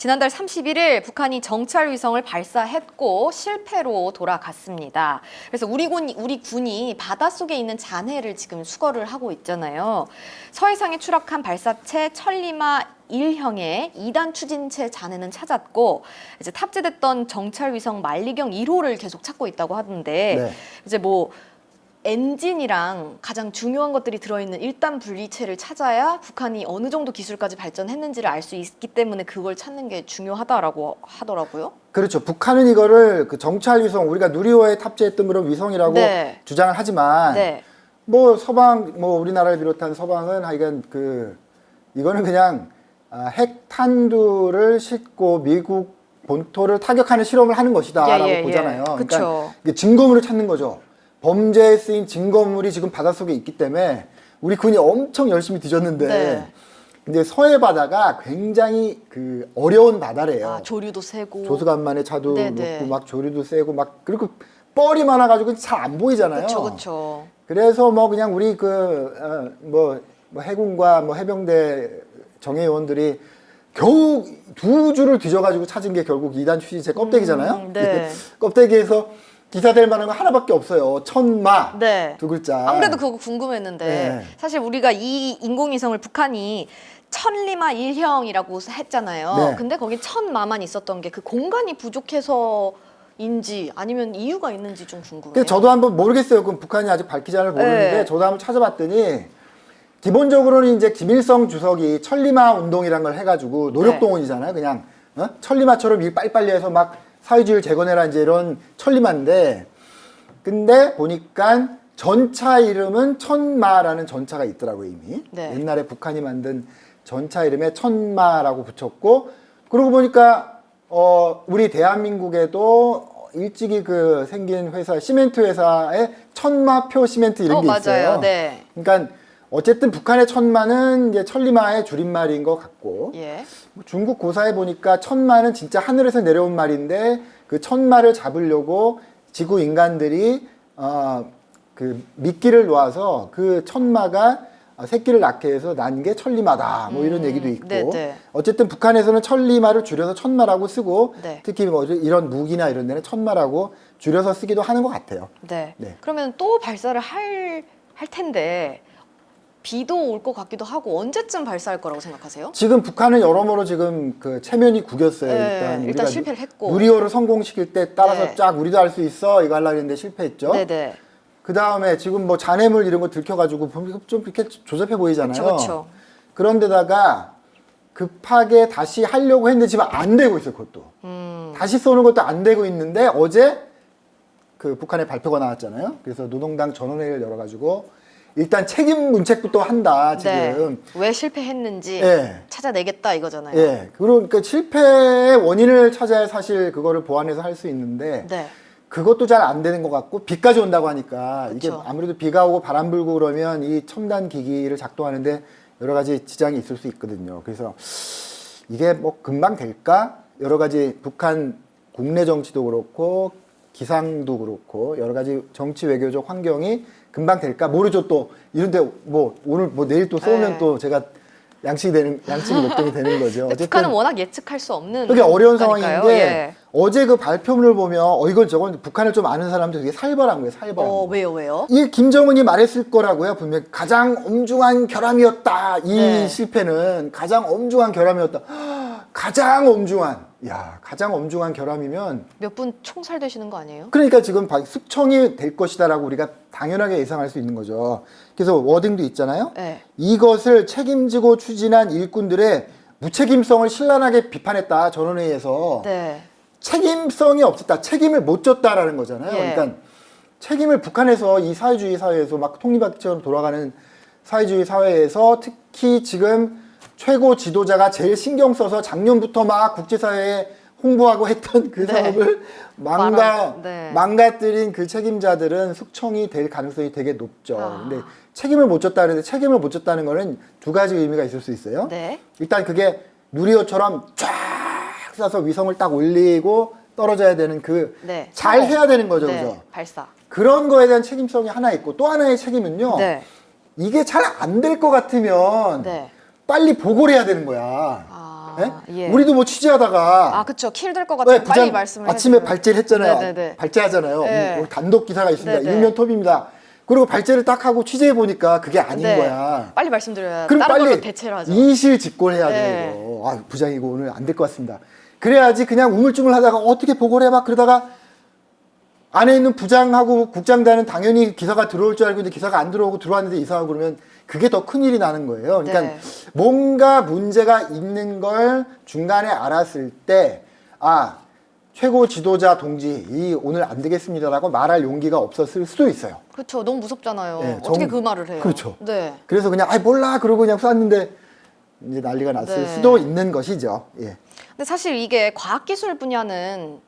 지난달 31일 북한이 정찰 위성을 발사했고 실패로 돌아갔습니다. 그래서 우리 군 우리 군이 바닷속에 있는 잔해를 지금 수거를 하고 있잖아요. 서해상에 추락한 발사체 천리마 1형의 2단 추진체 잔해는 찾았고 이제 탑재됐던 정찰 위성 만리경 1호를 계속 찾고 있다고 하던데 네. 이제 뭐 엔진이랑 가장 중요한 것들이 들어있는 일단 분리체를 찾아야 북한이 어느 정도 기술까지 발전했는지를 알 수 있기 때문에 그걸 찾는 게 중요하다라고 하더라고요. 그렇죠. 북한은 이거를 그 정찰 위성 우리가 누리호에 탑재했던 그런 위성이라고 네. 주장을 하지만 네. 뭐 서방 뭐 우리나라를 비롯한 서방은 하여간 그 이거는 그냥 아, 핵 탄두를 싣고 미국 본토를 타격하는 실험을 하는 것이다라고 예, 예, 예. 보잖아요. 그쵸. 그러니까 이게 증거물을 찾는 거죠. 범죄에 쓰인 증거물이 지금 바닷속에 있기 때문에 우리 군이 엄청 열심히 뒤졌는데 네. 근데 서해 바다가 굉장히 그 어려운 바다래요. 아, 조류도 세고. 조수간만에 차도 네, 높고 네. 막 조류도 세고 막 그리고 뻘이 많아가지고 잘 안 보이잖아요. 그렇죠, 그렇죠. 그래서 뭐 그냥 우리 그뭐 해군과 뭐 해병대 정예 요원들이 겨우 두 줄을 뒤져가지고 찾은 게 결국 이단 추진체 껍데기잖아요. 음, 네. 껍데기에서 기사될 만한 거 하나밖에 없어요. 천마 네. 두 글자. 아무래도 그거 궁금했는데 네. 사실 우리가 이 인공위성을 북한이 천리마 1형이라고 했잖아요. 네. 근데 거기 천마만 있었던 게 그 공간이 부족해서 인지 아니면 이유가 있는지 좀 궁금해요. 근데 저도 한번 모르겠어요. 그럼 북한이 아직 밝히지 않을 모르는데 네. 저도 한번 찾아봤더니 기본적으로는 이제 김일성 주석이 천리마 운동이란 걸 해가지고 노력동원이잖아요. 그냥 어? 천리마처럼 일 빨리빨리 해서 막 사회주의를 재건해라 이제 이런 천리마인데 근데 보니까 전차 이름은 천마라는 전차가 있더라고요 이미 네. 옛날에 북한이 만든 전차 이름에 천마라고 붙였고 그러고 보니까 어 우리 대한민국에도 일찍이 그 생긴 회사 시멘트 회사에 천마표 시멘트 이런 어, 게 맞아요. 있어요. 네. 그러니까 어쨌든 북한의 천마는 이제 천리마의 줄임말인 것 같고 예. 뭐 중국 고사에 보니까 천마는 진짜 하늘에서 내려온 말인데 그 천마를 잡으려고 지구 인간들이 어 그 미끼를 놓아서 그 천마가 어, 새끼를 낳게 해서 난 게 천리마다 뭐 이런 음, 얘기도 있고 네, 네. 어쨌든 북한에서는 천리마를 줄여서 천마라고 쓰고 네. 특히 뭐 이런 무기나 이런 데는 천마라고 줄여서 쓰기도 하는 것 같아요. 네. 네. 그러면 또 발사를 할, 할 텐데 비도 올 것 같기도 하고 언제쯤 발사할 거라고 생각하세요? 지금 북한은 여러모로 지금 그 체면이 구겼어요. 네, 일단 일단 실패를 했고. 누리호를 성공시킬 때 따라서 네. 쫙 우리도 할 수 있어 이거 하려고 했는데 실패했죠. 네네. 그 다음에 지금 뭐 잔해물 이런 거 들켜가지고 좀 이렇게 조잡해 보이잖아요. 그렇죠. 그런데다가 급하게 다시 하려고 했는데 지금 안 되고 있어요, 그것도. 음. 다시 쏘는 것도 안 되고 있는데 어제 그 북한의 발표가 나왔잖아요. 그래서 노동당 전원회의를 열어가지고 일단 책임 문책부터 한다 지금. 네. 왜 실패했는지 예. 찾아내겠다 이거잖아요. 예. 그러니까 실패의 원인을 찾아야 사실 그거를 보완해서 할 수 있는데 네. 그것도 잘 안 되는 것 같고 비까지 온다고 하니까 이게 그쵸. 아무래도 비가 오고 바람 불고 그러면 이 첨단 기기를 작동하는데 여러 가지 지장이 있을 수 있거든요. 그래서 이게 뭐 금방 될까? 여러 가지 북한 국내 정치도 그렇고 기상도 그렇고 여러 가지 정치 외교적 환경이 금방 될까 모르죠 또 이런데 뭐 오늘 뭐 내일 또 쏘면 네. 또 제가 양식이 되는 양식이 목동이 되는 거죠. 근데 북한은 워낙 예측할 수 없는 그게 어려운 국가니까요. 상황인데 예. 어제 그 발표문을 보면 어 이건 저건 북한을 좀 아는 사람들 되게 살벌한 거예요 살벌한 어 거. 왜요 왜요? 이게 김정은이 말했을 거라고요 분명 히 가장 엄중한 결함이었다 이 네. 실패는 가장 엄중한 결함이었다 가장 엄중한 야 가장 엄중한 결함이면 몇 분 총살 되시는 거 아니에요? 그러니까 지금 바- 숙청이 될 것이다라고 우리가 당연하게 예상할 수 있는 거죠 그래서 워딩도 있잖아요 네. 이것을 책임지고 추진한 일꾼들의 무책임성을 신랄하게 비판했다 전원회의에서 네. 책임성이 없었다 책임을 못 졌다라는 거잖아요 예. 그러니까 책임을 북한에서 이 사회주의 사회에서 막 통일학처럼 돌아가는 사회주의 사회에서 특히 지금 최고 지도자가 제일 신경 써서 작년부터 막 국제사회에 홍보하고 했던 그 네. 사업을 망가 네. 망가뜨린 그 책임자들은 숙청이 될 가능성이 되게 높죠. 아. 근데 책임을 못 졌다 그러는데 책임을 못 졌다는 거는 두 가지 의미가 있을 수 있어요. 네. 일단 그게 누리호처럼 쫙 쏴서 위성을 딱 올리고 떨어져야 되는 그 네. 잘 해야 되는 거죠, 네. 그죠? 발사. 그런 거에 대한 책임성이 하나 있고 또 하나의 책임은요. 네. 이게 잘 안 될 것 같으면 네. 빨리 보고를 해야 되는 거야. 아. 예. 우리도 뭐 취재하다가 아, 그쵸. 킬될것 네, 같으면 빨리 말씀을 아침에. 발제를 했잖아요. 네네네. 발제하잖아요. 네. 오늘 단독 기사가 있습니다. 네네. 일면 톱입니다. 그리고 발제를 딱 하고 취재해 보니까 그게 아닌 네. 거야. 빨리 말씀드려야 그럼 다른 걸로 빨리 대체를 하죠. 이실직고해야 네. 돼요. 아, 부장이고 오늘 안 될 것 같습니다. 그래야지 그냥 우물쭈물 하다가 어떻게 보고를 해봐 그러다가 안에 있는 부장하고 국장단은 당연히 기사가 들어올 줄 알고 있는데 기사가 안 들어오고 들어왔는데 이상하고 그러면 그게 더 큰일이 나는 거예요. 그러니까 네. 뭔가 문제가 있는 걸 중간에 알았을 때, 아, 최고 지도자 동지, 이 오늘 안 되겠습니다라고 말할 용기가 없었을 수도 있어요. 그렇죠. 너무 무섭잖아요. 네, 어떻게 정- 그 말을 해요? 그렇죠. 네. 그래서 그냥, 아 몰라! 그러고 그냥 쐈는데, 이제 난리가 났을 네. 수도 있는 것이죠. 예. 근데 사실 이게 과학기술 분야는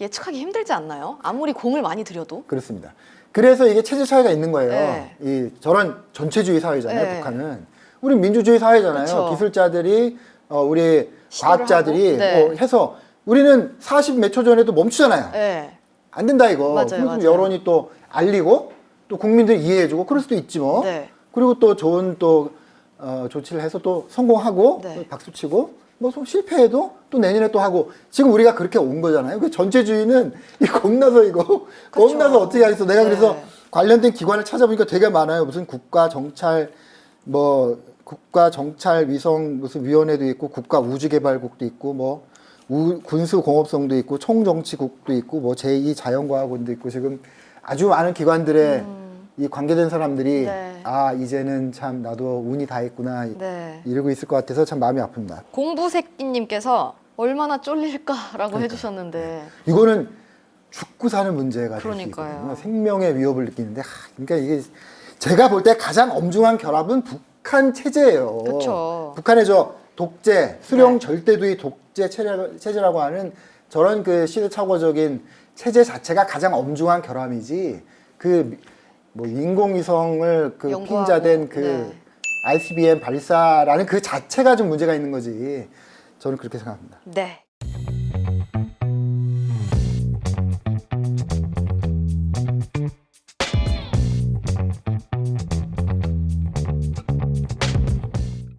예측하기 힘들지 않나요? 아무리 공을 많이 들여도. 그렇습니다. 그래서 이게 체제 차이가 있는 거예요. 네. 이 저런 전체주의 사회잖아요, 네. 북한은. 우리 민주주의 사회잖아요. 그쵸. 기술자들이 어, 우리 과학자들이 네. 어, 해서 우리는 40 몇 초 전에도 멈추잖아요. 네. 안 된다 이거. 맞아요, 그럼 맞아요. 여론이 또 알리고 또 국민들이 이해해주고 그럴 수도 있지 뭐. 네. 그리고 또 좋은 또 어, 조치를 해서 또 성공하고 네. 또 박수치고 뭐좀 실패해도 또 내년에 또 하고 지금 우리가 그렇게 온 거잖아요. 그 전체주의는 이 겁나서 이거 겁나서 어떻게 하겠어. 내가 그래서 네. 관련된 기관을 찾아보니까 되게 많아요. 무슨 국가 정찰 뭐 국가 정찰 위성 무슨 위원회도 있고 국가 우주개발국도 있고 뭐 우- 군수공업성도 있고 총정치국도 있고 뭐 제2 자연과학원도 있고 지금 아주 많은 기관들의 이 관계된 사람들이 음. 네. 아 이제는 참 나도 운이 다 했구나 네. 이러고 있을 것 같아서 참 마음이 아픕니다. 공부새끼님께서 얼마나 쫄릴까라고. 해주셨는데. 이거는 죽고 사는 문제가 될 수 그러니까요. 있거든요. 생명의 위협을 느끼는데 하, 그러니까 이게 제가 볼 때 가장 엄중한 결합은 북한 체제예요. 그쵸. 북한의 저 독재, 수령 네. 절대주의 독재 체제, 체제라고 하는 저런 그 시대착오적인 체제 자체가 가장 엄중한 결함이지 그 뭐 인공위성을 그 연구하고, 핀자된 그 네. ICBM 발사라는 그 자체가 좀 문제가 있는 거지. 저는 그렇게 생각합니다. 네.